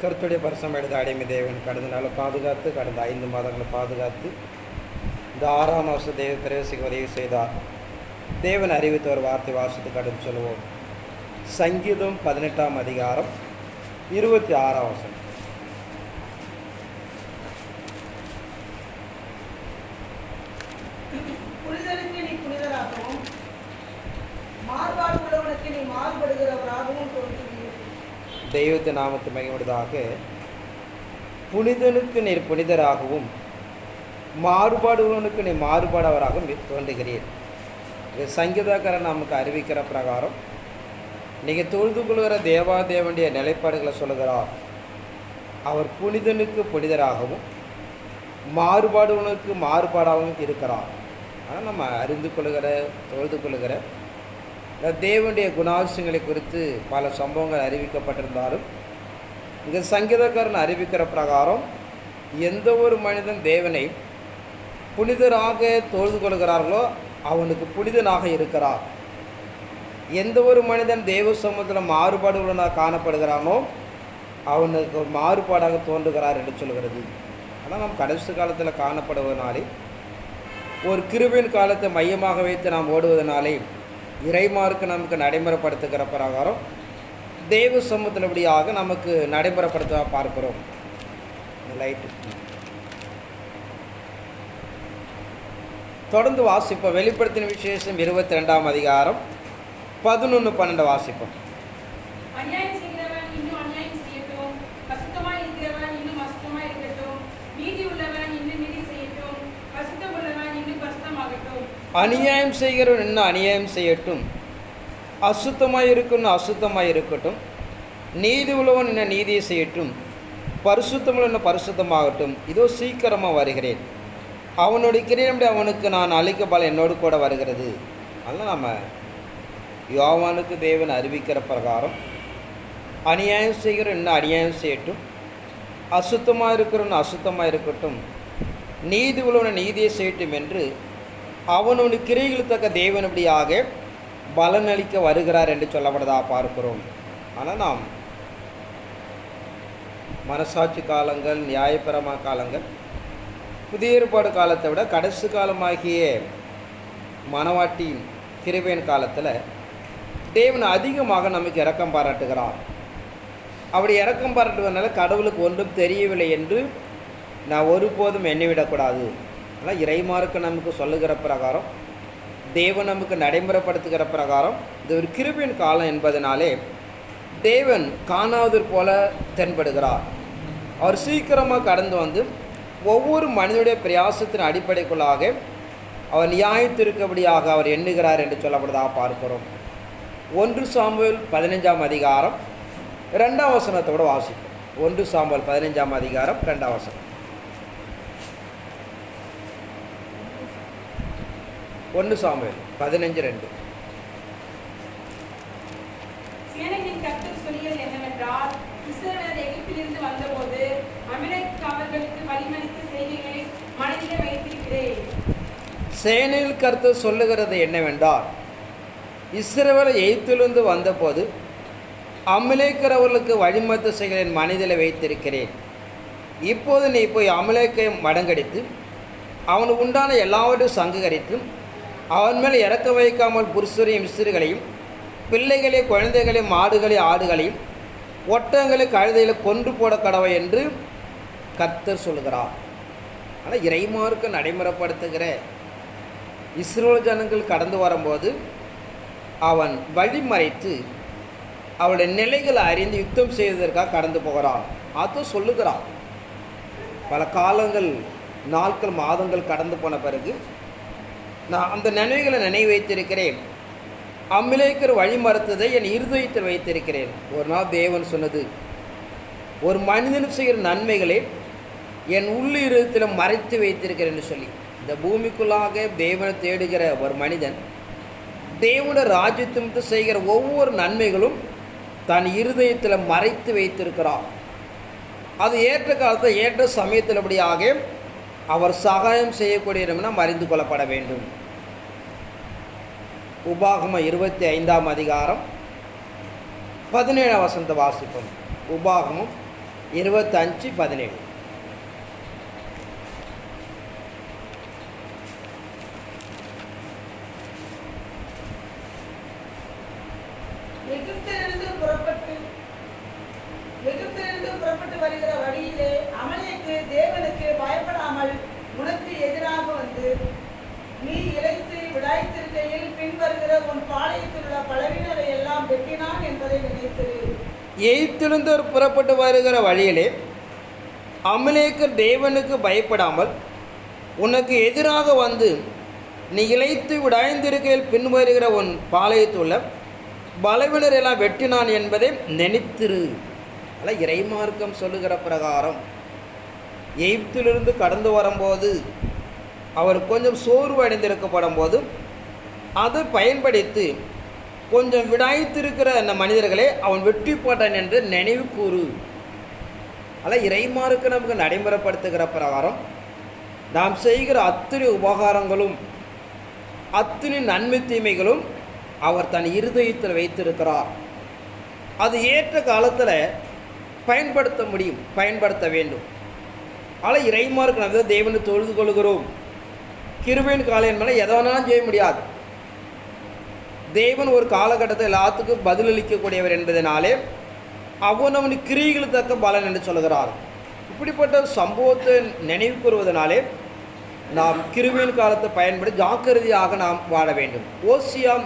கருத்துடைய பரிசம் எடுத்த அடிமை தேவன் கடந்த நாளை பாதுகாத்து கடந்த ஐந்து மாதங்களை பாதுகாத்து இந்த ஆறாம் வருஷ தேவ பிரவேசிக்க உதவி செய்தார். தேவன் அறிவித்த ஒரு வார்த்தை வாசத்துக்கு கடந்து சொல்லுவோம் சங்கீதம் பதினெட்டாம் அதிகாரம் இருபத்தி ஆறாம் வசனம் புனிதனுக்கு நீ புனிதராகவும் மாறுபாடு உள்ளவனுக்கு நீ மாறுபடுகிறவராகவும் தோன்றுவீர் தெய்வத்து நாமத்து மகிழ்வதாக புனிதனுக்கு நீர் புனிதராகவும் மாறுபாடுகளுக்கு நீ மாறுபாடவராகவும் தோன்றுகிறீர். இது சங்கீதக்காரன் நமக்கு அறிவிக்கிற பிரகாரம் நீங்கள் தொழுது கொள்கிற தேவாதேவனுடைய நிலைப்பாடுகளை சொல்லுகிறார் அவர் புனிதனுக்கு புனிதராகவும் மாறுபாடுகளுக்கு மாறுபாடாகவும் இருக்கிறார். ஆனால் நம்ம அறிந்து கொள்கிற தொழுது கொள்கிற தேவனுடைய குணாம்சங்களை குறித்து பல சம்பவங்கள் அறிவிக்கப்பட்டிருந்தாலும் இந்த சங்கீதக்காரன் அறிவிக்கிற பிரகாரம் எந்த ஒரு மனிதன் தேவனை புனிதராக தொழுது கொள்கிறார்களோ அவனுக்கு புனிதனாக இருக்கிறார். எந்த ஒரு மனிதன் தேவ சமூகத்தில் மாறுபாடுகளுடன் காணப்படுகிறானோ அவனுக்கு ஒரு மாறுபாடாக தோன்றுகிறார் என்று சொல்கிறது. ஆனால் நாம் கடைசி காலத்தில் காணப்படுவதனாலே ஒரு கிருபின் காலத்தை மையமாக வைத்து நாம் ஓடுவதனாலே இறைமார்க்கு நமக்கு நடைமுறைப்படுத்துகிற பிரகாரம் தெய்வ சமூகத்தின்படியாக நமக்கு நடைமுறைப்படுத்த பார்க்கிறோம். லைட்டு தொடர்ந்து வாசிப்போம். வெளிப்படுத்தின விசேஷம் இருபத்தி ரெண்டாம் அதிகாரம் பதினொன்று பன்னெண்டு வாசிப்போம் அநியாயம் செய்கிறவன் இன்னும் அநியாயம் செய்யட்டும் அசுத்தமாய் இருக்கிறவன் இன்னும் அசுத்தமாய் இருக்கட்டும் நீதி உள்ளவன் இன்னும் நீதி செய்யட்டும் பசுத்தம் உள்ளவன் இன்னும் பசுத்தமாகட்டும் அநியாயம் செய்கிறவன் இன்னும் அநியாயம் செய்யட்டும்? அசுத்தமாக இருக்கணும் அசுத்தமாக இருக்கட்டும் நீதி உள்ளவன் என்ன நீதியை செய்யட்டும்? பரிசுத்தமுள்ள இன்னும் பரிசுத்தமாகட்டும்? இதோ சீக்கிரமாக வருகிறேன். அவனுடைய கிரீடம்படி அவனுக்கு நான் அழிக்க பல என்னோடு கூட வருகிறது. அதனால் நம்ம யோவானுக்கு தேவன் அறிவிக்கிற பிரகாரம் அநியாயம் செய்கிற இன்னும் அநியாயம் செய்யட்டும்? அசுத்தமாக இருக்கிறவன் அசுத்தமாக இருக்கட்டும் நீதி உள்ளவன நீதியை செய்யட்டும் என்று அவனுடைய கிரைகளுக்கு தக்க தேவனபடியாக பலனளிக்க வருகிறார் என்று சொல்லப்படுதா பார்க்கிறோம். ஆனால் நாம் மனசாட்சி காலங்கள் நியாயபரமா காலங்கள் புதிய ஏற்பாடு காலத்தை விட கடைசி காலமாகிய மணவாட்டி கிருபையின் காலத்தில் தேவன் அதிகமாக நமக்கு இறக்கம் பாராட்டுகிறார். அப்படி இறக்கம் பாராட்டுவதனால கடவுளுக்கு ஒன்றும் தெரியவில்லை என்று நான் ஒருபோதும் எண்ணிவிடக்கூடாது. ஆனால் இறைமாருக்கு நமக்கு சொல்லுகிற பிரகாரம் தேவன் நமக்கு நடைமுறைப்படுத்துகிற பிரகாரம் இது ஒரு கிருபின் காலம் என்பதனாலே தேவன் காணாதது போல தென்படுகிறார். அவர் சீக்கிரமாக கடந்து வந்து ஒவ்வொரு மனிதனுடைய பிரயாசத்தின் அடிப்படைக்குள்ளாக அவர் நியாயத்திருக்கபடியாக அவர் எண்ணுகிறார் என்று சொல்லப்படுதாக பார்க்கிறோம். ஒன்று சாம்பல் பதினஞ்சாம் அதிகாரம் ரெண்டாம் வசனத்தோடு வாசிப்போம். ஒன்று சாம்பல் பதினஞ்சாம் அதிகாரம் ரெண்டாம் வசனம். ஒன்று சாம்பல் பதினஞ்சு ரெண்டு. சேனையின் கர்த்தர் சொல்லியது என்னவென்றால் இஸ்ரவேலர் எகிப்திலிருந்து வந்தபோது அமிலேக் அவர்களுக்கு வழிமறித்த செய்திகளை மனதிலே வைத்திருக்கிறேன். சேனையில் கருத்து சொல்லுகிறது என்னவென்றால் இஸ்ரவேல் எய்த்திலிருந்து வந்தபோது அமலேக்கிறவர்களுக்கு வழிமத்து செய்கிற என் மனதில் வைத்திருக்கிறேன். இப்போது நீ போய் அமலேக்கை மடங்கடித்து அவனுக்கு உண்டான எல்லாவற்றையும் சங்ககரித்து அவன் மேல் இறக்க வைக்காமல் புருஷரையும் மிஸ்ரர்களையும் பிள்ளைகளை குழந்தைகளையும் மாடுகளை ஆடுகளையும் ஒட்டங்களை கழுதைகளை கொன்று போட கடவை என்று கர்த்தர் சொல்கிறார் ஆனால் இறைமார்க்கு நடைமுறைப்படுத்துகிற இஸ்ரோல் ஜனங்கள் கடந்து வரும்போது அவன் வழிமறைத்து அவளுடைய நிலைகளை அறிந்து யுத்தம் செய்வதற்காக கடந்து போகிறான். அதுவும் சொல்லுகிறான். பல காலங்கள் நாட்கள் மாதங்கள் கடந்து போன பிறகு நான் அந்த நினைவுகளை நினைவு வைத்திருக்கிறேன் அம்மிலேக்கர் வழிமறுத்ததை என் இருதயத்தில் வைத்திருக்கிறேன். ஒரு நாள் தேவன் சொன்னது ஒரு மனிதன் செய்கிற நன்மைகளை என் உள்ளிருத்தில் மறைத்து வைத்திருக்கிறேன் என்று சொல்லி. இந்த பூமிக்குள்ளாக தேவனை தேடுகிற ஒரு மனிதன் தேவனோட ராஜ்யத்திற்கு செய்கிற ஒவ்வொரு நன்மைகளும் தன் இருதயத்தில் மறைத்து வைத்திருக்கிறார். அது ஏற்ற காலத்தில் ஏற்ற சமயத்தில் அப்படியாக அவர் சகாயம் செய்யக்கூடியவனா அறிந்து கொள்ளப்பட வேண்டும். உபாகம இருபத்தி ஐந்தாம் அதிகாரம் பதினேழாம் வசந்த வாசிப்போம். உபாகமம் இருபத்தஞ்சு பதினேழு. வருகிற வழியிலே அமலேக்கு தேவனுக்கு பயப்படாமல் உனக்கு எதிராக வந்து வருகிற உன் பாளையத்தில் உள்ள பலவினரை எல்லாம் வெட்டினான் என்பதை நினைத்திரு எய்த்திலிருந்து புறப்பட்டு வருகிற வழியிலே அமலேக்கர் தேவனுக்கு பயப்படாமல் உனக்கு எதிராக வந்து நீ இழைத்து விடாய்ந்திருக்கையில் பின்வருகிற உன் பாளையத்துள்ள பலவினர் எல்லாம் வெட்டினான் என்பதை நினைத்திரு. அல்ல இறைமார்க்கம் சொல்லுகிற பிரகாரம் எய்ப்திலிருந்து கடந்து வரும்போது அவர் கொஞ்சம் சோர்வு அடைந்திருக்கப்படும் போது அதை பயன்படுத்தி கொஞ்சம் விடாய்த்திருக்கிற அந்த மனிதர்களை அவன் வெற்றி போட்டான் என்று நினைவு கூறு. அல்ல இறைமாருக்கு நமக்கு நடைமுறைப்படுத்துகிற பிரகாரம் நாம் செய்கிற அத்தனை உபகாரங்களும் அத்தனை நன்மை தீமைகளும் அவர் தன் இருதயத்தில் வைத்திருக்கிறார். அது ஏற்ற காலத்தில் பயன்படுத்த முடியும் பயன்படுத்த வேண்டும். ஆனால் இறைமாருக்கு நம்ம தேவனை தொழுது கொள்கிறோம். கிருபையின் காலையின் மேலே எதனாலும் வேணாலும் செய்ய முடியாது. தேவன் ஒரு காலகட்டத்தில் எல்லாத்துக்கும் பதிலளிக்கக்கூடியவர் என்பதனாலே அவன் அவனுக்கு கிரிகளுக்கு தக்க பலன் என்று சொல்கிறார் இப்படிப்பட்ட சம்பவத்தை நினைவு கூறுவதனாலே நாம் கிருவியின் காலத்தை பயன்படுத்தி ஜாக்கிரதையாக நாம் வாழ வேண்டும். ஓசியாம்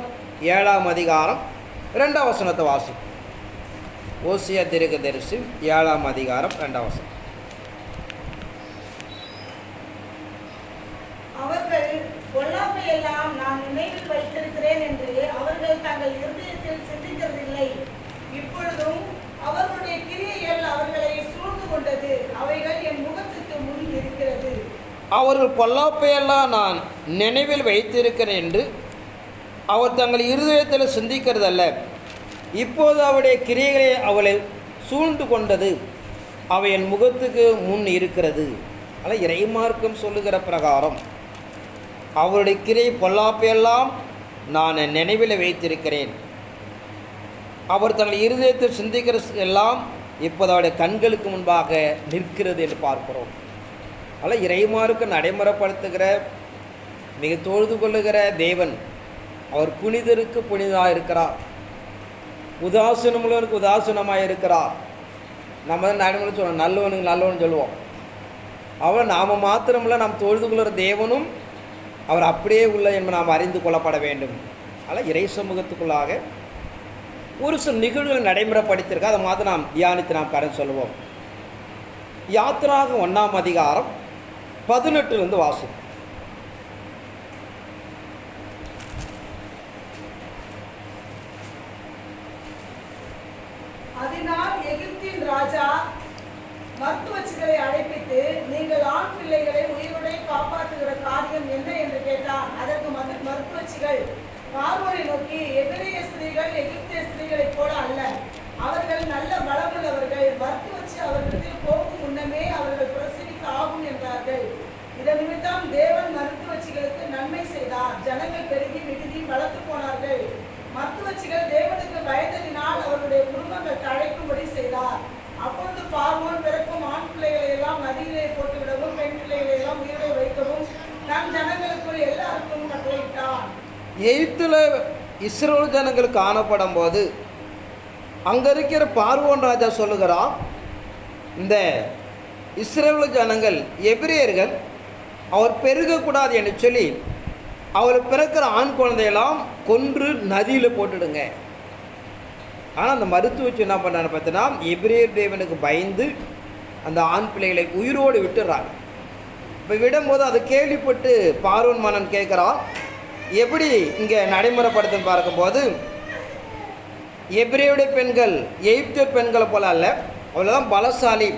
ஏழாம் அதிகாரம் ரெண்டாம் வசனத்தை வாசி ஓசியா திருக தரிசி ஏழாம் அதிகாரம் ரெண்டாம் வசனம் அவர்கள் பொல்லாப்பை எல்லாம் நான் நினைவில் வைத்திருக்கிறேன் என்று அவர்கள் தங்கள் இருதயத்தில் சிந்திக்கிறதில்லை இப்பொழுதும் அவர்களுடைய கிரியைகள் அவர்களை சூழ்ந்து கொண்டது. அவைகள் என் முகத்துக்கு முன் இருக்கிறது. அவர்கள் பொல்லாப்பையெல்லாம் நான் நினைவில் வைத்திருக்கிறேன் என்று அவர் தங்கள் இருதயத்தில் சிந்திக்கிறதல்ல. இப்போது அவருடைய கிரியைகளை அவளை சூழ்ந்து கொண்டது. அவை என் முகத்துக்கு முன் இருக்கிறது. அல்ல இறைமார்க்கம் சொல்லுகிற பிரகாரம். அவருடைய கிரை பொல்லாப்பையெல்லாம் நான் நினைவில் வைத்திருக்கிறேன். அவர் தங்கள் இருதயத்தில் சிந்திக்கிற எல்லாம் இப்போது அவருடைய கண்களுக்கு முன்பாக நிற்கிறது என்று பார்க்கிறோம். அல்ல இறைமாருக்கு நடைமுறைப்படுத்துகிற மிக தொழுது கொள்ளுகிற தேவன் அவர் புனிதருக்கு புனிதாக இருக்கிறார் உதாசீனமுள்ளவனுக்கு உதாசீனமாக இருக்கிறார் நம்ம தான் நடைமுறை சொல்லுவோம் நல்லவனுக்கு நல்லவன் சொல்லுவோம். அவள் நாம் மாத்திரமில்ல நாம் தொழுது கொள்கிற தேவனும் அவர் அப்படியே உள்ள என்பது நாம் அறிந்து கொள்ளப்பட வேண்டும். ஆனால் இறை சமூகத்துக்குள்ளாக ஒரு சில நிகழ்வுகள் நடைமுறைப்படுத்தியிருக்க அதை மாதிரி நாம் தியானித்து நாம் கடன் சொல்லுவோம் யாத்திராக ஒன்றாம் அதிகாரம் பதினெட்டுலேருந்து வாசிப்போம் அதனால் எகிப்தின் ராஜா மருத்துவச்சிகளை அழைப்பித்து நீங்கள் ஆண் பிள்ளைகளை உயிருடை காப்பாற்றுகிற காரியம் என்ன என்று கேட்டான் அதற்கு மது மருத்துவச்சிகள் பார்வோனை நோக்கி எபிரேய ஸ்திரீகள் எகிப்திய ஸ்திரீகளைப் போல அல்ல. அவர்கள் நல்ல பலமுள்ளவர்கள் மருத்துவச்சி அவர்களுக்கு போகும் முன்னமே அவர்கள் பிரசவிக்க ஆகும் என்றார்கள். இதன் நிமித்தம் தேவன் மருத்துவச்சிகளுக்கு நன்மை செய்தார். ஜனங்கள் பெருகி மிகுதி வளர்த்து போனார்கள். மருத்துவச்சிகள் தேவனுக்கு பயந்ததினால் அவருடைய குடும்பங்கள் தழைக்கும்படி செய்தார். அப்பொழுது பார்வோன் பிறக்கும் ஆண் பிள்ளைகளை எல்லாம் நதியிலே போட்டு விடவும் பெண் பிள்ளைகளை எல்லாம் உயிரை வைக்கவும் தன் ஜனங்களுக்குள் எல்லாருக்கும் எயித்தில் இஸ்ரோல் ஜனங்கள் காணப்படும் போது அங்கே இருக்கிற பார்வோன் ராஜா சொல்லுகிறான் இந்த இஸ்ரேல் ஜனங்கள் எபிரியர்கள் அவர் பெருகக்கூடாது என்று சொல்லி அவர் பிறக்கிற ஆண் குழந்தையெல்லாம் கொன்று நதியில் போட்டுடுங்க. ஆனால் அந்த மருத்துவச்சு என்ன பண்ணுறாங்க பார்த்தீங்கன்னா எபிரியர் தேவனுக்கு பயந்து அந்த ஆண் பிள்ளைகளை உயிரோடு விட்டுறாங்க இப்போ விடும்போது அதை கேள்விப்பட்டு பார்வன் மன்னன் கேட்குறான் எப்படி இங்கே நடைமுறைப்படுத்துன்னு பார்க்கும்போது எபிரேயுடைய பெண்கள் எகிப்தியர் பெண்களை போல அல்ல அவ்வளோதான் பலசாலி.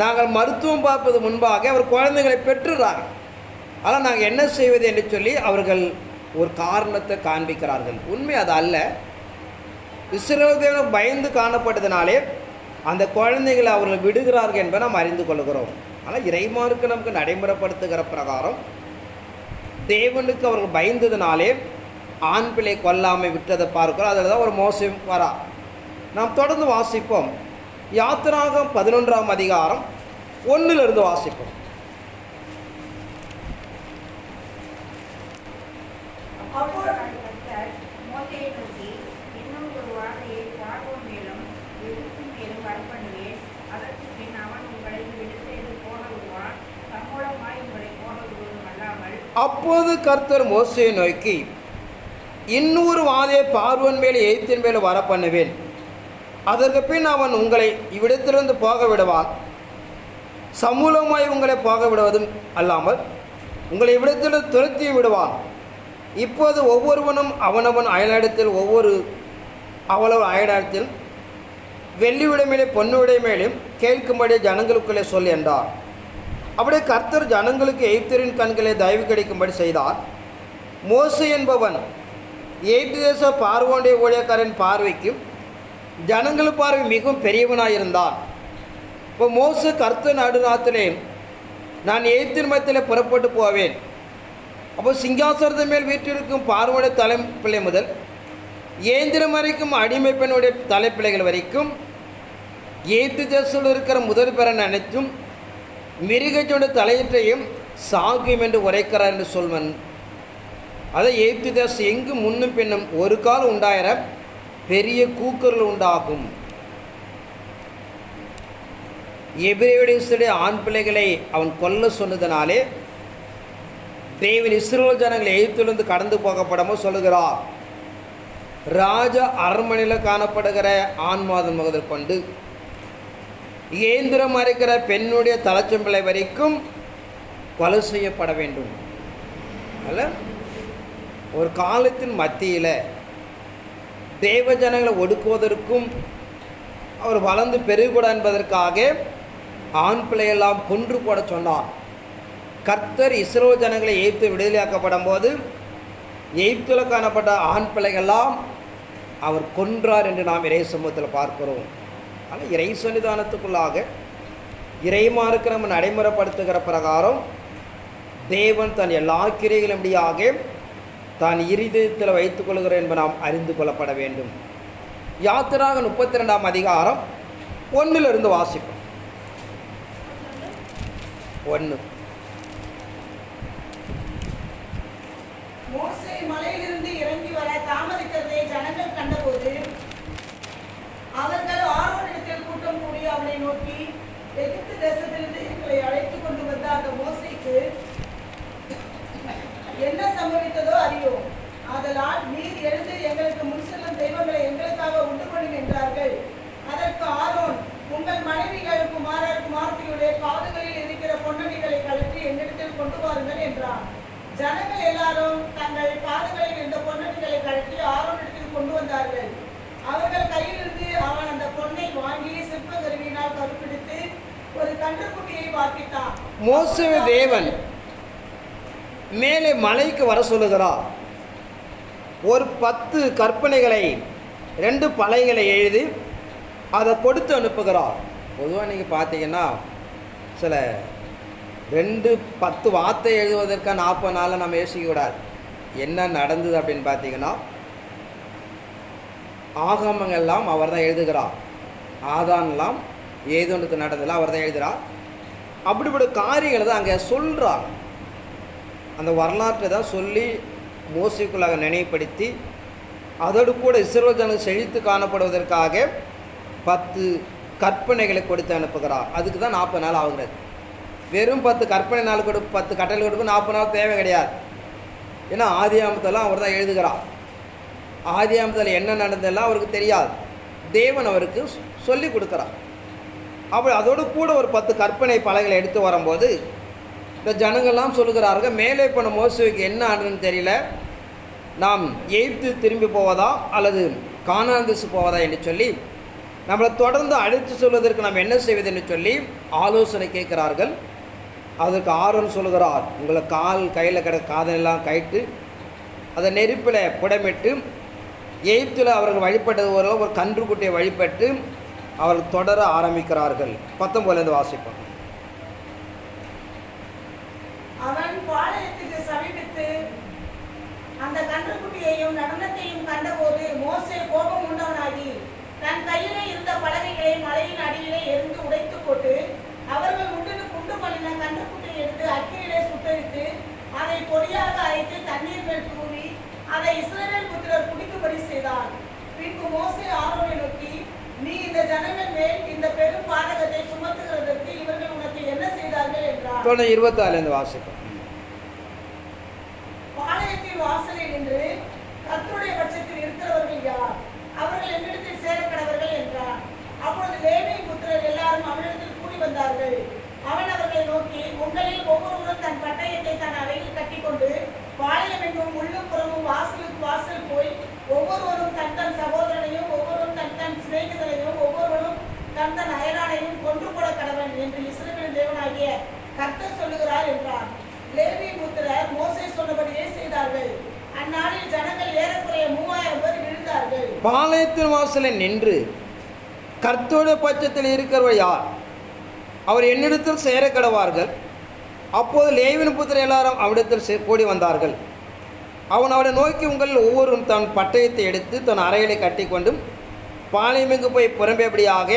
நாங்கள் மருத்துவம் பார்ப்பது முன்பாக அவர் குழந்தைகளை பெற்றுறாங்க. ஆனால் நாங்கள் என்ன செய்வது என்று சொல்லி அவர்கள் ஒரு காரணத்தை காண்பிக்கிறார்கள். உண்மை அது அல்ல. இஸ்ரேல் பயந்து காணப்பட்டதுனாலே அந்த குழந்தைகளை அவர்கள் விடுகிறார்கள் என்பதை நாம் அறிந்து கொள்கிறோம். ஆனால் இறைமாருக்கு நமக்கு நடைமுறைப்படுத்துகிற பிரகாரம் தேவனுக்கு அவர்கள் பயந்ததுனாலே ஆண் பிள்ளை கொல்லாமை விட்டதை பார்க்கிறோம். அதில் தான் ஒரு மோசம் வரா. நாம் தொடர்ந்து வாசிப்போம். யாத்திராகம் பதினொன்றாம் அதிகாரம் ஒன்றிலிருந்து வாசிப்போம். அப்போ கர்த்தர் மோசேயை நோக்கி, இன்னும் ஒரு வாதையை பார்வோன் மேலும் எகிப்தின் மேலும் வரப்பண்ணுவேன். அதற்குப் பின் அவன் உங்களை விடுதலைக்கு போக விடுவான். சம்மூலமாய் உங்களை போக விடுவதும் அல்லாமல் அப்போது கர்த்தர் மோசையை நோக்கி இன்னொரு வாதையை பார்வன் மேலே எய்த்தின் மேலே வர பண்ணுவேன் அதற்கு பின் அவன் உங்களை இவ்விடத்திலிருந்து போக விடுவான் சமூலமாய் உங்களை போக விடுவதும் அல்லாமல் உங்களை இவ்விடத்திலிருந்து துரத்தி விடுவான். இப்போது ஒவ்வொருவனும் அவனவன் அயலிடத்தில் ஒவ்வொரு அவளவு அயலிடத்தில் வெள்ளி விடமேலே பொண்ணு மேலும் கேட்கும்படி ஜனங்களுக்குள்ளே சொல் என்றார். அப்படியே கர்த்தர் ஜனங்களுக்கு எய்த்தரின் கண்களை தயவு கிடைக்கும்படி செய்தார். மோசு என்பவன் எய்த்து தேச பார்வோடைய ஊழியக்காரன் பார்வைக்கு ஜனங்கள் பார்வை மிகவும் பெரியவனாயிருந்தான் இப்போ மோசு கர்த்தர் நடுநாத்திலே நான் எய்த்தின் மத்தியில் புறப்பட்டு போவேன். அப்போ சிங்காசனத்தின் மேல் வீட்டிற்கும் பார்வோடைய தலைப்பிள்ளை முதல் ஏந்திரம் வரைக்கும் அடிமை பெண்ணுடைய தலைப்பிள்ளைகள் வரைக்கும் எய்த்து தேசத்தில் இருக்கிற முதல் பெறன் அனைத்தும் மிருகஜோட தலையீட்டையும் சாகும் என்று உரைக்கிறார் என்று சொல்வன். அதை ஏப்திதாஸ் எங்கு முன்னும் பின்னும் ஒரு கால் உண்டாயிர பெரிய கூக்கர்கள் உண்டாகும். எபிரேயுடைய ஆண் பிள்ளைகளை அவன் கொல்ல சொன்னதனாலே தேவன் இஸ்ரோல் ஜனங்களை எகிப்திலிருந்து கடந்து போகப்படாமல் சொல்லுகிறார். ராஜ அரண்மனையில் காணப்படுகிற ஆண் மாதம் முதல் கொண்டு இயந்திரம் அரைக்கிற பெண்ணுடைய தலைச்சம்பிள்ளை வரைக்கும் கொலை செய்யப்பட வேண்டும். அல்ல? ஒரு காலத்தின் மத்தியில் தேவ ஜனங்களை ஒடுக்குவதற்கும் அவர் வளர்ந்து பெருகூட என்பதற்காக ஆண் பிள்ளையெல்லாம் கொன்று போட சொன்னார். கர்த்தர் இஸ்ரோ ஜனங்களை எய்த்து விடுதலையாக்கப்படும் போது எய்த்தில் காணப்பட்ட ஆண் பிள்ளைகள்லாம் அவர் கொன்றார் என்று நாம் இறை சமூகத்தில் பார்க்கிறோம். ஆனால் இறை சன்னிதானத்துக்குள்ளாக இறைமாருக்கு நம்ம நடைமுறைப்படுத்துகிற பிரகாரம் தேவன் தன் எல்லா கிரைகளும் முடியாக தான் இருதயத்தில் வைத்துக் கொள்கிறார் என்பது நாம் அறிந்து கொள்ளப்பட வேண்டும். யாத்திராக முப்பத்தி ரெண்டாம் அதிகாரம் ஒன்றிலிருந்து வாசிப்போம். ஒன்று மோசே மலையிலிருந்து இறங்கி வர தாமதிக்கிறதை ஜனங்கள் கண்டபோது அவர்கள் ஆரோனிடத்தில் கூட்டம் கூடி அவனை நோக்கி எகிப்து தேசத்திலிருந்து எங்களை அழைத்துக் கொண்டு வந்த அந்த மோசைக்கு. என்ன சம்பவித்ததோ அறியோம் அதனால் நீர் எழுந்து எங்களுக்கு முன் செல்லும் தெய்வங்களை எங்களுக்காக உண்டு பண்ணும் என்றார்கள். அதற்கு ஆரோன் உங்கள் மனைவிகள் குமாரர் குமார்த்தியுடைய காதுகளில் இருக்கிற பொன்னணிகளை கழற்றி என்னிடத்தில் கொண்டு வாருங்கள் என்றான். ஜனங்கள் எல்லாரும் தங்கள் காதுகளில் இருந்த பொன்னணிகளை கழற்றி ஆரோனிடத்தில் கொண்டு வந்தார்கள். அவர்கள் பொன்னை வாங்கி சிற்ப கருவியினால் கருப்பிடித்து ஒரு கன்றுக்குட்டியை வார்ப்பித்தான் மோசவே தேவன் மேலே மலைக்கு வர சொல்லுகிறார். ஒரு பத்து கற்பனைகளை ரெண்டு பலைகளை எழுதி அதை கொடுத்து அனுப்புகிறார். பொதுவாக நீங்கள் பார்த்தீங்கன்னா சில ரெண்டு பத்து வார்த்தை எழுதுவதற்காக நாற்பது நாளில் நம்ம யோசிக்கக்கூடாது. என்ன நடந்தது அப்படின்னு பார்த்தீங்கன்னா ஆகமங்கள்லாம் அவர் தான் எழுதுகிறார். ஆதான்லாம் ஏதோனுக்கு நடந்ததில்ல அவர் தான் எழுதுகிறார் அப்படிப்பட்ட காரியங்களை தான் அங்கே சொல்கிறாங்க அந்த வரலாற்றை தான் சொல்லி மோசிக்குள்ளாக நினைவுபடுத்தி அதோடு கூட இஸ்ரேல் ஜனங்கள் செழித்து காணப்படுவதற்காக பத்து கற்பனைகளை கொடுத்து அனுப்புகிறார். அதுக்கு தான் நாற்பது நாள் ஆகுங்கிறது வெறும் பத்து கற்பனை நாள் கொடு பத்து கட்டளை கொடுக்கும் நாற்பது நாள் தேவை கிடையாது. ஏன்னா ஆதி ஆமத்தெல்லாம் அவர் தான் எழுதுகிறார் ஆதியாமத்தில் என்ன நடந்ததெல்லாம் அவருக்கு தெரியாது. தேவன் அவருக்கு சொல்லி கொடுக்குறான். அப்படி அதோடு கூட ஒரு பத்து கற்பனை பலகைகளை எடுத்து வரும்போது இந்த ஜனங்கள்லாம் சொல்லுகிறார்கள் மேலே போன மோசுவுக்கு என்ன ஆனதுன்னு தெரியல. நாம் எய்த்து திரும்பி போவதா அல்லது காணாந்திசு போவதா என்று சொல்லி நம்மளை தொடர்ந்து அழைத்து சொல்வதற்கு நாம் என்ன செய்வது என்று சொல்லி ஆலோசனை கேட்கிறார்கள். அதற்கு ஆர்வம் சொல்கிறார் உங்களை கால் கையில் கிட காதலெல்லாம் கைட்டு அதை நெருப்பில் புடமிட்டு எய்த்தில் அவர்கள் வழிபட்டது ஒரு ஒரு கன்றுக்குட்டியை வழிபட்டு அவர்கள் தொடர ஆரம்பிக்கிறார்கள். பத்தொம்போதுலேருந்து வாசிப்போம். அவன் பாளையத்துக்கு சமீபித்து அந்த கன்றுக்குட்டியையும் நடனத்தையும் கண்டபோது மோசே கோபம் உண்டவனாகி தன் கையிலே இருந்த பலகைகளை மலையின் அடியிலே எரிந்து உடைத்து போட்டு அவர்கள் உண்டு குண்டு பண்ணின கன்றுக்குட்டியை எடுத்து அக்கினியிலே சுட்டரித்து அதை பொடியாக அரைத்து தண்ணீர் மேல் தூவி அதை இஸ்ரவேல் புத்திரர் குடிக்கும்படி செய்தார். பின்பு மோசே ஆரோனை நோக்கி நீ இந்த ஜனங்கள் மேல் இந்த பெரும் பாதகத்தை சுமத்துகிறதற்கு இவர்கள் உனக்கு என்ன செய்தார்கள் என்றார். தொடர்ந்து இருபத்தாறுலேருந்து வாசிப்போம். பாளையத்தின் வாசலில் நின்று கர்த்தருடைய பட்சத்தில் இருக்கிறவர்கள் யார்? அவர்கள் என்னிடத்தில் சேரக்கடவர்கள் என்றார். அப்பொழுது லேவியின் புத்திரர் எல்லாரும் அவனிடத்தில் கூடி வந்தார்கள். அவன் அவர்களை நோக்கி உங்களில் ஒவ்வொருவரும் தன் பட்டயத்தை தன் அறையில் கட்டிக்கொண்டு பாளையம் எங்கும் உள்ளும் புறமும் வாசலுக்கு வாசல் போய் ஒவ்வொருவரும் தன் தன் சகோதரனையும் ஒவ்வொருவரும் தன் சிநேகிதரையும் சிநேகிதனையும் ஒவ்வொருவரும் தன் தன் அயலானையும் கொன்று போட கடவன் என்று இஸ்ரேலின் தேவனாகிய கர்த்தர் சொல்லுகிறார் என்றார். லேவி புத்திரர் மோசை சொன்னபடியே செய்தார்கள். அந்நாளில் ஜனங்கள் ஏறக்குறைய மூவாயிரம் பேர் விழுந்தார்கள். பாளையத்தின் வாசலில் நின்று கர்த்தோட பட்சத்தில் இருக்கிறவர் யார்? அவர் என்னிடத்தில் சேர கிடவார்கள் அப்போது லேவின் புத்திர எல்லாரும் அவரிடத்தில் கூடி வந்தார்கள். அவன் அவனை நோக்கி உங்கள் ஒவ்வொருவரும் தன் பட்டயத்தை எடுத்து தன் அறைகளை கட்டிக்கொண்டும் பாளையமிகு போய் புறம்பேபடியாக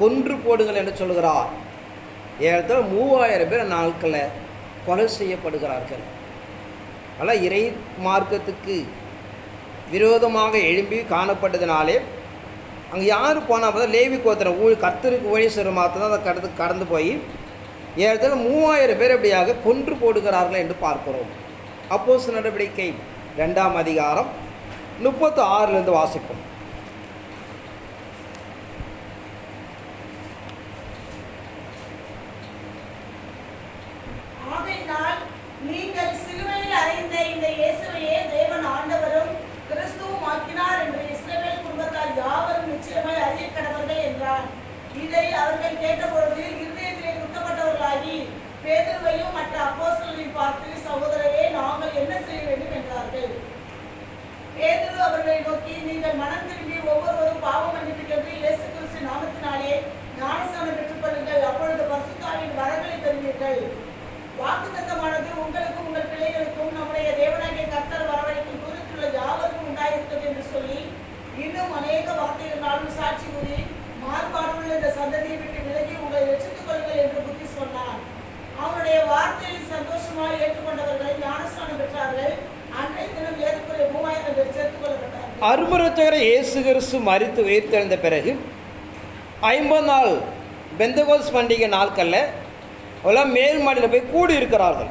கொன்று போடுங்கள் என்று சொல்கிறார். ஏறத்தாழ மூவாயிரம் பேர் நாட்களில் கொலை செய்யப்படுகிறார்கள். அதனால் இறை மார்க்கத்துக்கு விரோதமாக எழும்பி காணப்பட்டதினாலே அங்கே யார் போனால் பார்த்தா லேவி கோத்திரம் ஊழ் கர்த்தருக்கு வழி செய்கிற மாத்திரம் தான் அதை கடந்து கடந்து போய் ஏறத்தாழ மூவாயிரம் பேர் எப்படியாக கொன்று போடுகிறார்கள் என்று பார்க்கிறோம். அப்போஸ் நடவடிக்கை ரெண்டாம் அதிகாரம் முப்பத்து ஆறுலேருந்து வாசிப்போம் ஆகையினால் நீங்கள் சிலுவையில் அறைந்த இந்த இயேசுவையே தேவன் ஆண்டவரும் கிறிஸ்துவும் ஆக்கினார் என்று இஸ்ரவேல் குடும்பத்தார் யாவரும் நிச்சயமாய் அறிய கடவர்கள் என்றார் இதை அவர்கள் கேட்டபொழுது இருதயத்திலே குத்தப்பட்டவர்களாகி பேதுருவையும் மற்ற அப்போஸ்தலரையும் பார்த்து சகோதரரே நாங்கள் என்ன செய்ய வேண்டும் என்றார்கள் பேதுரு நோக்கி நீங்கள் மனம் திரும்பி ஒவ்வொருவரும் பாவம் மன்னிப்புக்கென்று இயேசு கிறிஸ்து நாமத்தினாலே ஞானஸ்தானம் பெற்றுக்கொள்ளுங்கள் அப்பொழுது பரிசுத்தாவின் வரங்களை பெறுவீர்கள். வாக்குத்தத்தமானது உங்களுக்கும் உங்கள் பிள்ளைகளுக்கும் நம்முடைய தேவனாகிய கர்த்தர் வரவழைக்கும் குறித்துள்ள யாவருக்கும் உண்டாயிருக்கிறது என்று சொல்லி இன்னும் அநேக வார்த்தைகளாலும் சாட்சி கூறி மாறுபாடுள்ள இந்த சந்ததியை விட்டு விலகி உங்களை ரசித்துக் கொள்ளுங்கள் என்று புத்தி சொன்னார். அவனுடைய வார்த்தையை சந்தோஷமாக ஏற்றுக்கொண்டவர்கள் ஞானஸ்தானம் பெற்றார்கள் அன்றைய தினம் ஏறக்குறைய மூவாயிரம் பேர் சேர்த்துக் கொள்ளப்பட்டார்கள் அருமரத்தகர இயேசு கிறிஸ்து மறித்து உயிர்த்தெழுந்த பிறகு ஐம்பது நாள் பெந்தகோஸ் பண்டிகை நாட்களில் எல்லாம் மேல் மாடியில் போய் கூடி இருக்கிறார்கள்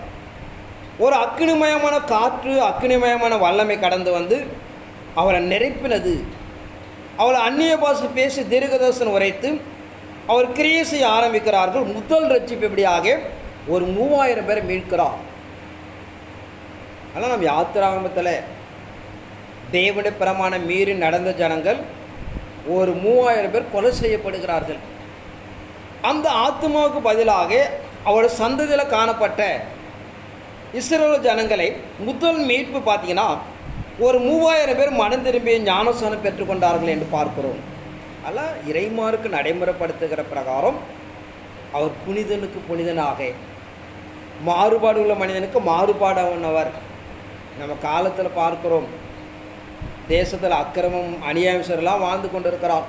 ஒரு அக்னிமயமான காற்று அக்னிமயமான வல்லமை கடந்து வந்து அவரை நெருப்பினது. அவளை அந்நிய பாஷை பேசி தீர்க்கதர்சனம் உரைத்து அவர் கிரியை செய்ய ஆரம்பிக்கிறார்கள். முதல் ரட்சிப்பு எப்படியாக ஒரு மூவாயிரம் பேரை மீட்கிறார். ஆனால் நம்ம யாத்திராமத்தில் தேவனுடைய பிரமாணம் மீறி நடந்த ஜனங்கள் ஒரு மூவாயிரம் பேர் கொலை செய்யப்படுகிறார்கள். அந்த ஆத்மாவுக்கு பதிலாக அவருடைய சந்ததியில் காணப்பட்ட இஸ்ரேல் ஜனங்களை முதல் மீட்பு பார்த்தீங்கன்னா ஒரு மூவாயிரம் பேர் மனம் திரும்பி ஞானசானம் பெற்றுக்கொண்டார்கள் என்று பார்க்கிறோம். அல்ல இறைமாருக்கு நடைமுறைப்படுத்துகிற பிரகாரம் அவர் புனிதனுக்கு புனிதனாக மாறுபாடு உள்ள மனிதனுக்கு மாறுபாடானவர். நம்ம காலத்தில் பார்க்கிறோம். தேசத்தில் அக்கிரமம் அநியாயம்சரெல்லாம் வாழ்ந்து கொண்டு இருக்கிறார்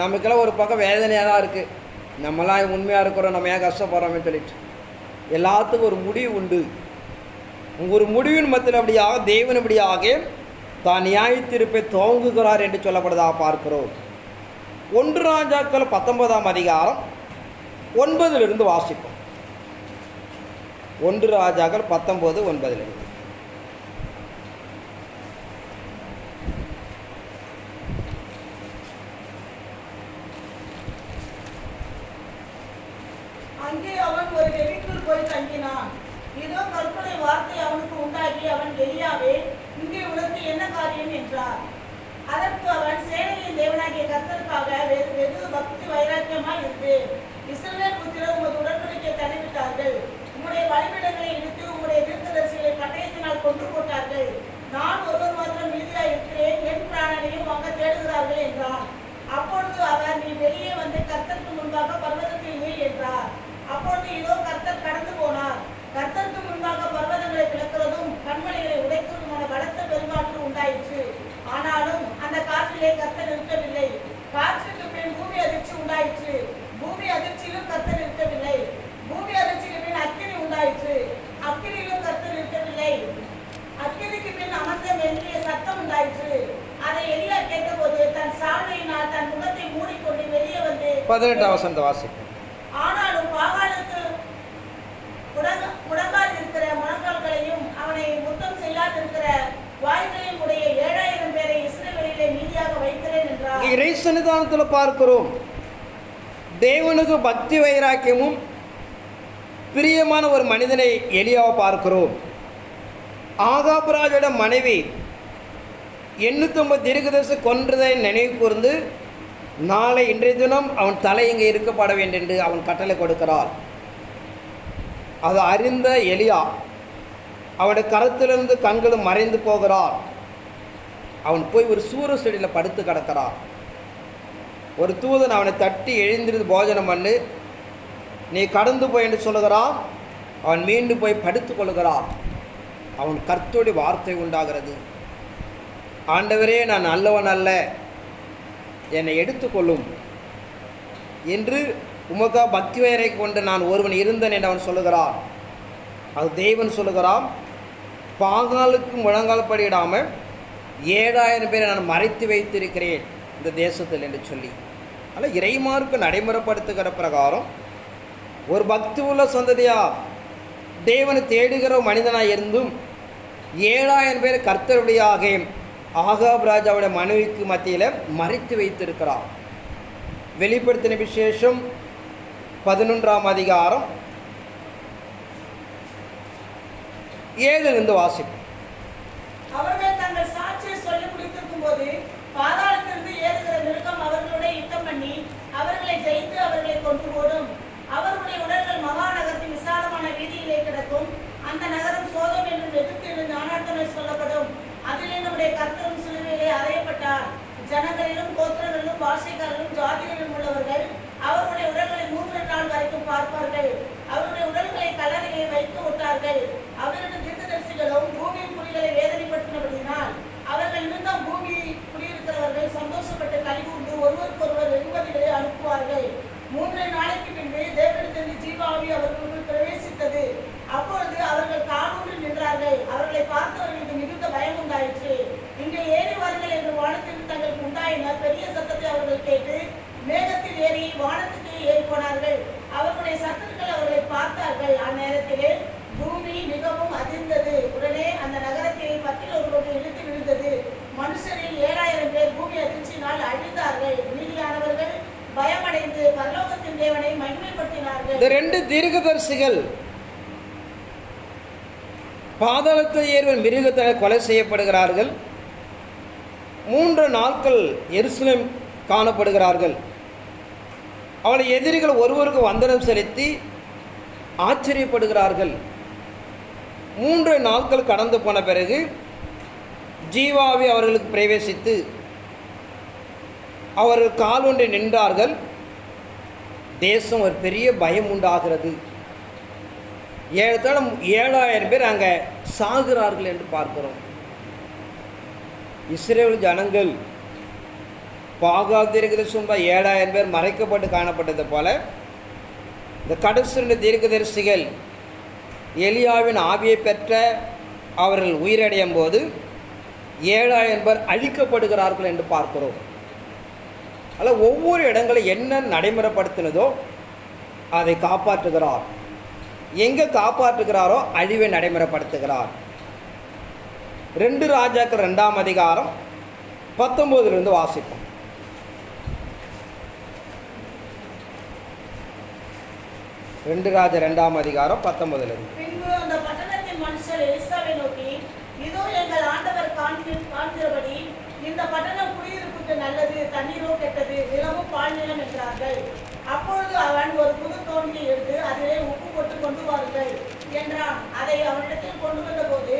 நமக்கெல்லாம் ஒரு பக்கம் வேதனையாக தான் இருக்குது நம்மளாம் உண்மையாக இருக்கிறோம் நம்ம ஏன் கஷ்டப்படுறோம்னு சொல்லிட்டு. எல்லாத்துக்கும் ஒரு முடிவு உண்டு. ஒரு முடிவின் மத்தியில் அப்படியாக தேவன் அப்படியாக தான் நியாயத்திருப்பை துவங்குகிறார் என்று சொல்லப்படுதா பார்க்கிறோம். ஒன்று ராஜாக்கள் பத்தொன்பதாம் அதிகாரம் ஒன்பதிலிருந்து வாசிப்போம். ஒன்று ராஜாக்கள் பத்தொன்பது ஒன்பதிலிருந்து அங்கே அவன் ஒரு வெளிக்குள் போய் தங்கினான் இதோ கற்பனை வார்த்தை அவனுக்கு உண்டாகி அவன் இங்கே உனக்கு என்ன காரியம் என்றார். அதற்கு அவன் சேனையின் தேவனாகிய கர்த்தருக்காக வெகு வெகு பக்தி வைராக்கியமாய் இருந்து இஸ்ரவேல் புத்திரர் உமது உடன்படிக்கை தள்ளிவிட்டார்கள் உம்முடைய வழிபடங்களை இடித்து உம்முடைய தீர்க்கதரிசிகளை பட்டயத்தினால் கொன்று போட்டார்கள் நான் ஒருவர் மாத்திரம் மீதியாய் இருக்கிறேன் என் பிராணனையும் அங்க தேடுகிறார்கள் என்றான் அப்பொழுது அவர் நீ வெளியே வந்து கர்த்தருக்கு முன்பாக பர்வதத்தில் நீ என்றார் அப்பொழுது இதோ கர்த்தர் கடந்து போனார் கர்த்தருக்கு முன்பாக பர்வதங்களை பிளக்கிறதும் கண்மலைகளை உடைக்கிறதுமான பலத்த பெருங்காற்று உண்டாயிற்று ஆனாலும் அந்த காற்றிலே கர்த்தர் இருக்கவில்லை பதினெட்டாம் வசந்த வாசிப்போம். ஆனாலும் பாகாலுக்கு முடங்க முடங்காது இருக்கிற முழங்கால்களையும் அவனை முத்தம் செய்யாதிருக்கிற வாய்களையும் உடைய ஏழாயிரம் பேரை இஸ்ரவேலிலே மீதியாக வைக்கிறேன் என்றார். இங்கே இறை சன்னிதானத்தில் பார்க்கிறோம். தேவனுக்கு பக்தி வைராக்கியமும் பிரியமான ஒரு மனிதனை எலியாவை பார்க்கிறோம். ஆகாபராஜோட மனைவி எண்ணூத்தொம்பது தீர்க்கதரிசி கொன்றதை நினைவு கூர்ந்து நாளை இன்றைய தினம் அவன் தலை இங்கே இருக்கப்பட வேண்டும் என்று அவன் கட்டளை கொடுக்கிறார் அது அறிந்த எலியா அவனுடைய கரத்திலிருந்து கண்களும் மறைந்து போகிறார் அவன் போய் ஒரு சூர செடியில் படுத்து கிடக்கிறான் ஒரு தூதன் அவனை தட்டி எழுந்திருந்து போஜனம் பண்ணு. நீ கடந்து போய் என்று சொல்லுகிறான். அவன் மீண்டும் போய் படுத்து கொள்கிறான். அவன் கர்த்தோடி வார்த்தை உண்டாகிறது. ஆண்டவரே நான் நல்லவன் அல்ல. என்னை எடுத்துக்கொள்ளும் என்று உமக்கா பக்தி வயரை கொண்டு நான் ஒருவன் இருந்தேன் என்று அவன் சொல்லுகிறான். அது தெய்வன் சொல்லுகிறான் பாகாலுக்கும் முழங்கால் படியிடாமல் ஏழாயிரம் பேரை நான் மறைத்து வைத்திருக்கிறேன் இந்த தேசத்தில் என்று சொல்லி. ஆனால் இறைமார்க்கு நடைமுறைப்படுத்துகிற பிரகாரம் ஒரு பக்தி உள்ள சந்ததியாக தேவனை தேடுகிற மனிதனாக இருந்தும் ஏழாயிரம் பேர் கர்த்தருடையாக ஆகாப் ராஜாவுடைய மனைவிக்கு மத்தியில் மறைத்து வைத்திருக்கிறார். வெளிப்படுத்தின விசேஷம் பதினொன்றாம் அதிகாரம் ஏழிலிருந்து வாசிப்போம். அவர்கள் தங்கள் சாட்சியை சொல்லி முடித்திருக்கும் போது பாதாளத்திலிருந்து ஏறுகிற மிருகம் அவர்களுடைய யுத்தம் பண்ணி அவர்களை ஜெயித்து அவர்களை கொண்டு போடும் அவர்களுடைய உடல்கள் மகாநகரத்தின் விசாலமான வீதியிலே கிடக்கும். அந்த நகரம் சோதம் என்று எதிர்த்து எழுந்து நானாட்டமே சொல்லப்படும். அதிலே ஜனங்களிலும் கோத்திரங்களிலும் பாஷைக்காரர்களும் ஜாதிகளிலும் உள்ளவர்கள் அவருடைய உடல்களை மூன்று நாள் வரைக்கும் பார்ப்பார்கள். அவருடைய உடல்களை கல்லறையை வைத்து விட்டார்கள். அவருடைய தீர்க்கதரிசிகளும் பூமியின் குடிகளை வேதனைப்படுத்தினபடியினால் அவர்கள் நிமித்தம் பூமி குடியிருக்கிறவர்கள் சந்தோஷப்பட்டு கலிகூர்ந்து ஒருவருக்கொருவர் வெகுமதிகளை அனுப்புவார்கள். மூன்று நாளைக்கு பின்பு தேவனிடத்திலிருந்து ஜீவாவி அவர்கள் பிரவேசித்தது அப்பொழுது அவர்கள் காணூரில் நின்றார்கள் அவர்களை பார்த்தவர்களுக்கு மிகுந்த பயம் உண்டாயிற்று இங்கே ஏறி வாருங்கள் என்று வானத்தில் தங்களுக்கு உண்டாயின பெரிய சத்தத்தை அவர்கள் கேட்டு மேகத்தில் ஏறி வானத்துக்கு ஏறி போனார்கள் அவர்களுடைய சத்துருக்கள் அவர்களை பார்த்தார்கள் அந்நேரத்திலே பூமி மிகவும் அதிர்ந்தது உடனே அந்த நகரத்தில் பத்தில் ஒருவர்கள் இழுத்து விழுந்தது மனுஷரில் ஏழாயிரம் பேர் பூமி அதிர்ச்சியினால் அழிந்தார்கள் மீதியானவர்கள் பயமடைந்து பரலோகத்தின் தேவனை மகிமைப்படுத்தினார்கள் இந்த ரெண்டு தீர்க்கதரிசிகள் பாதாளத்தில் ஏறுவன் மிருகத்தால் கொலை செய்யப்படுகிறார்கள். மூன்று நாட்கள் எருசலேம் காணப்படுகிறார்கள். அவளை எதிரிகள் ஒருவருக்கு வந்தனம் செலுத்தி ஆச்சரியப்படுகிறார்கள். மூன்று நாட்கள் கடந்து போன பிறகு ஜீவாவை அவர்களுக்கு பிரவேசித்து அவர்கள் கால் ஒன்றை நின்றார்கள். தேசம் ஒரு பெரிய பயம் உண்டாகிறது. ஏழத்தாலும் ஏழாயிரம் பேர் அங்கே சாகிறார்கள் என்று பார்க்கிறோம். இஸ்ரேல் ஜனங்கள் பாகால் தீர்க்கதரிசும்பா ஏழாயிரம் பேர் மறைக்கப்பட்டு காணப்பட்டது போல இந்த கடைசி ரெண்டு தீர்க்கதரிசிகள் எலியாவின் ஆவியை பெற்ற அவர்கள் உயிரடையும் போது ஏழாயிரம் பேர் அழிக்கப்படுகிறார்கள் என்று பார்க்கிறோம். அல்ல ஒவ்வொரு இடங்களும் என்ன நடைமுறைப்படுத்தினதோ அதை காப்பாற்றுகிறார். எங்கே காப்பாற்றுகிறாரோ அழிவை நடைமுறைப்படுத்துகிறார். ரெண்டு ராஜாக்கள் ரெண்டாம் அதிகாரம் பத்தொம்போதுலேருந்து வாசிப்போம். ரெண்டு ராஜா ரெண்டாம் அதிகாரம் பத்தொன்பதுலேருந்து. இதோ எங்கள் ஆண்டவர் காண்கிறபடி இந்த பட்டணம் குடியிருப்புக்கு நல்லது தண்ணீரோ கெட்டது நிலமும் பாழ்நிலம் என்றார்கள் அப்பொழுது அவன் ஒரு புது தோண்டியை எடுத்து அதிலே உப்பு போட்டு கொண்டு வாருங்கள் என்றான். அதை அவனிடத்தில் கொண்டு வந்த போது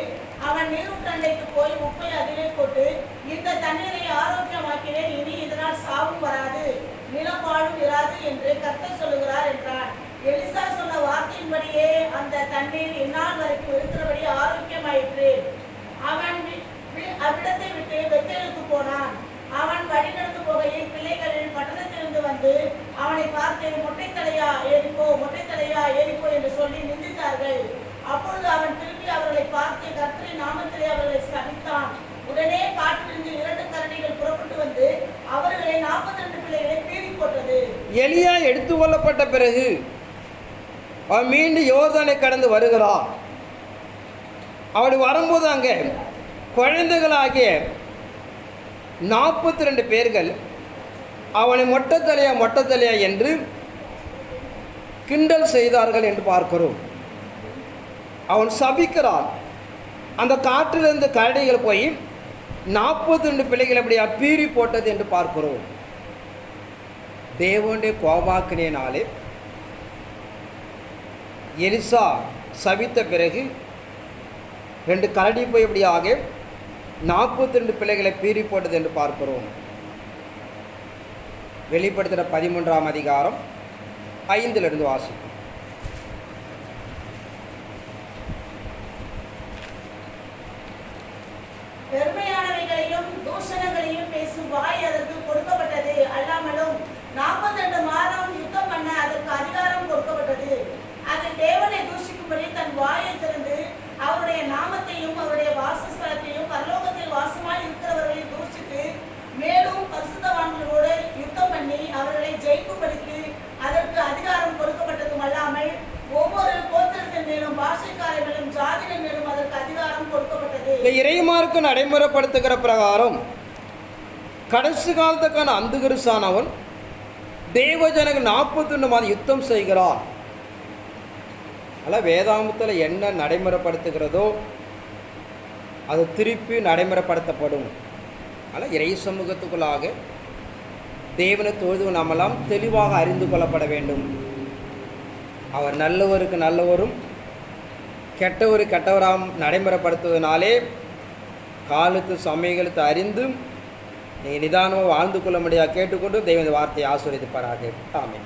அவன் நீரூற்றண்டைக்கு போய் உப்பை அதிலே போட்டு இந்த தண்ணீரை ஆரோக்கியமாக்கினேன் இனி இதனால் சாவும் வராது நிலப்பாழும் இராது என்று கர்த்தர் சொல்லுகிறார் என்றான். எலிசா சொன்ன வார்த்தையின்படியே அந்த தண்ணீர் இந்நாள் வரைக்கும் இருக்கிறபடி ஆரோக்கியமாயிற்று அவன் அவ்விடத்தை விட்டு பெத்தேலுக்கு போனான். அவன் வழி நடந்து போகையில் பிள்ளைகளில் பட்டணத்திலிருந்து வந்து அவனை பார்த்து மொட்டைத்தலையா ஏறிப்போ மொட்டைத்தலையா ஏறிப்போ என்று சொல்லி நிந்தித்தார்கள். அப்பொழுது அவன் திரும்பி அவர்களை பார்த்து கர்த்தரின் நாமத்திலே அவர்களை சபித்தான். உடனே காட்டிலிருந்து இரண்டு கரடிகள் புறப்பட்டு வந்து அவர்களை நாற்பத்தி ரெண்டு பிள்ளைகளை பீறி போட்டது. எலியா எடுத்துக்கொள்ளப்பட்ட பிறகு அவன் மீண்டும் யோசனை கடந்து வருகிறான். அவள் வரும்போது அங்கே குழந்தைகளாகிய நாற்பத்தி ரெண்டு பேர்கள் அவனை மொட்டத்தலையா மொட்டத்தலையா என்று கிண்டல் செய்தார்கள் என்று பார்க்கிறோம். அவன் சபிக்கிறான். அந்த காற்றிலிருந்து கரடிகள் போய் நாற்பத்தி ரெண்டு பிள்ளைகள் அப்படியா பீறி போட்டது என்று பார்க்கிறோம். தேவனுடைய கோபாக்கினாலே எலிசா சபித்த பிறகு ரெண்டு கரடி போய் எப்படியாக நாற்பத்தி ரெண்டு பிள்ளைகளை பீறி போட்டது என்று பார்க்கிறோம். வெளிப்படுத்துகிற பதிமூன்றாம் அதிகாரம் ஐந்திலிருந்து வாசிக்கும் பெருமையானவைகளையும் தூஷணங்களையும் பேசும் வாய் அதற்கு கொடுக்கப்பட்டது அல்லாமலும் நாற்பத்தி ரெண்டு மாதம் யுத்தம் பண்ண அதற்கு அதிகாரம் கொடுக்கப்பட்டது. அது தேவனை தூஷிக்கும்படி தன் வாயை திறந்து அவருடைய நாமத்தையும் அவருடைய வாசஸ்தலத்தையும் பரலோகத்தில் வாசமாய் இருக்கிறவர்களை தூஷித்து மேலும் பரிசுத்தவான்களோடு யுத்தம் பண்ணி அவர்களை ஜெயிக்கும்படிக்கு அதற்கு அதிகாரம் கொடுக்கப்பட்டதும் அல்லாமல் ஒவ்வொரு கோத்திரத்தின் மேலும் பாஷைக்காரர்களும் ஜாதிகள் மேலும் அதற்கு அதிகாரம் கொடுக்கப்பட்டது. இந்த இறைமார்க்கு நடைமுறைப்படுத்துகிற பிரகாரம் கடைசி காலத்துக்கான அந்துகருசானவன் நாற்பத்தி நாற்பத்தொன்று மாதம் யுத்தம் செய்கிறான். ஆனால் வேதாமத்தில் என்ன நடைமுறைப்படுத்துகிறதோ அது திருப்பி நடைமுறைப்படுத்தப்படும். ஆனால் இறை சமூகத்துக்குள்ளாக தேவனை தொழுது நாமெல்லாம் தெளிவாக அறிந்து கொள்ளப்பட வேண்டும். அவர் நல்லவருக்கு நல்லவரும் கெட்டவர் கெட்டவராம் நடைமுறைப்படுத்துவதனாலே காலத்து சமயங்களுக்கு அறிந்து நீங்கள் நிதானமாக வாழ்ந்து கொள்ள முடியாது கேட்டுக்கொண்டு தெய்வ வார்த்தையை ஆசிரியப்பாராக ஆமே